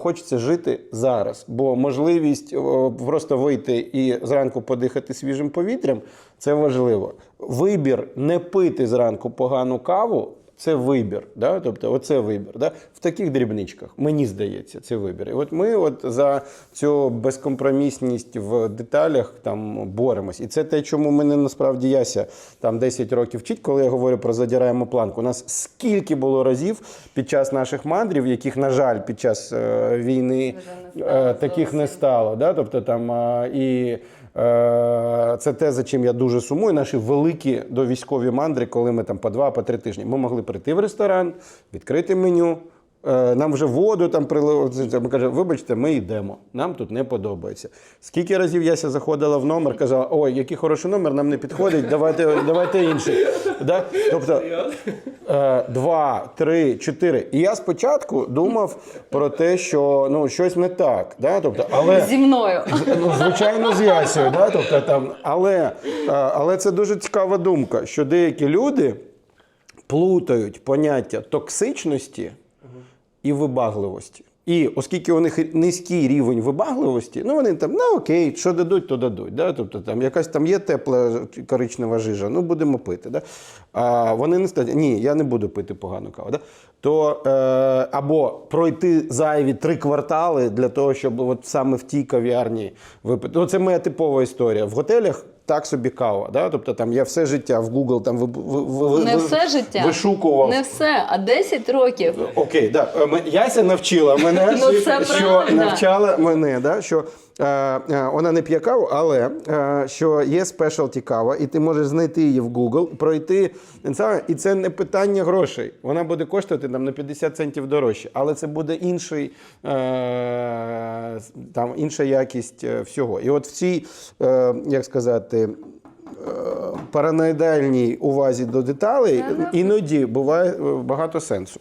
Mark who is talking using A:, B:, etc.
A: Хочеться жити зараз, бо можливість просто вийти і зранку подихати свіжим повітрям це важливо. Вибір не пити зранку погану каву. Це вибір, да? тобто оце вибір. Да? В таких дрібничках, мені здається, це вибір. І от ми от за цю безкомпромісність в деталях там боремось. І це те, чому мене насправді Яся там 10 років вчить, коли я говорю про задираємо планку. У нас скільки було разів під час наших мандрів, яких, на жаль, під час е, війни е, таких не стало. Да? Тобто там е, і. Е, Це те, за чим я дуже сумую. Наші великі довійськові мандри, коли ми там по два, по три тижні. Ми могли прийти в ресторан, відкрити меню. е, Нам вже воду там прилили. Ми кажемо, вибачте, ми йдемо. Нам тут не подобається. Скільки разів Яся заходила в номер, казала, ой, який хороший номер, нам не підходить, давайте, давайте інший. Да? Тобто е, два, три, чотири. І я спочатку думав про те, що ну, щось не так. Да? Тобто, але...
B: Зі мною.
A: Ну, звичайно, з Ясею, да? тобто, там, але, е, але це дуже цікава думка, що деякі люди плутають поняття токсичності і вибагливості. І оскільки у них низький рівень вибагливості, ну вони там, ну окей, що дадуть, то дадуть. Да? Тобто там якась там є тепла коричнева жижа, ну будемо пити. Да? А вони не стать, ні, я не буду пити погану каву. Да? То е, або пройти зайві три квартали для того, щоб от саме в тій кав'ярні випити. Ну, це моя типова історія. В готелях так собі кава. Да? Тобто там я все життя в Google там ви, ви, ви,
B: Не
A: ви-
B: все життя.
A: вишукував.
B: Не все, а 10 років.
A: Окей, да. Е, Яся навчила мене,
B: Ну, це
A: що навчала мене, да, що вона не п'є каву, але е, що є спешалті кава, і ти можеш знайти її в Google, пройти. І це не питання грошей. Вона буде коштувати там на 50 центів дорожче, але це буде інший, е, там, інша якість е, всього. І от в цій, е, як сказати, е, параноїдальній увазі до деталей іноді буває е, багато сенсу.